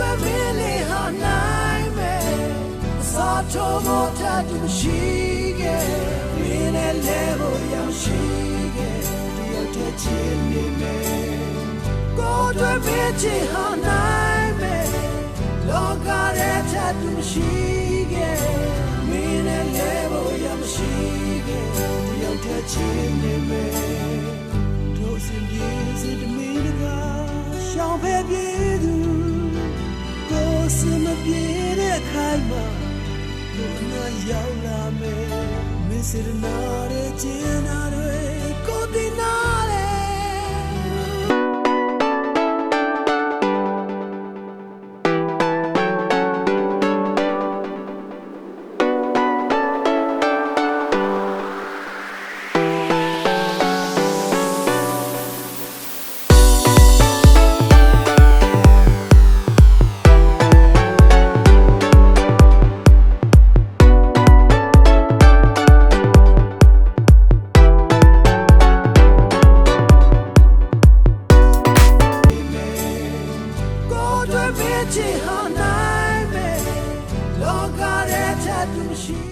တွေမင်းလေးဟာနိုင်မယ်အစာချိုးမို့တတ်သူရှိခဲ့မင်းနဲ့လဲဖို့ရမရှိခဲ့တယောက်တည်းချင်နေမယ်ကိုယ်တွေမင်းချင်ဟာနိုင်မယ်လောကရဲ့တတ်သူရှိခဲ့မင်းနဲ့လဲဖို့ရမရှိခဲ့တယောက်တည်းချင်နေမယ်တို့စင်ပြေစစ်တမီးတကားရှောင်းဖဲပြေသူ ကိုယ်စမပြေတဲ့ခိုင်မှာကိုယ်နာရောက်လာမယ်မစ္စရနာရဲ့ကျင်းနာတွေ ချင်ဟာနိုင်မယ်လောကရဲ့ထက်သူမရှိ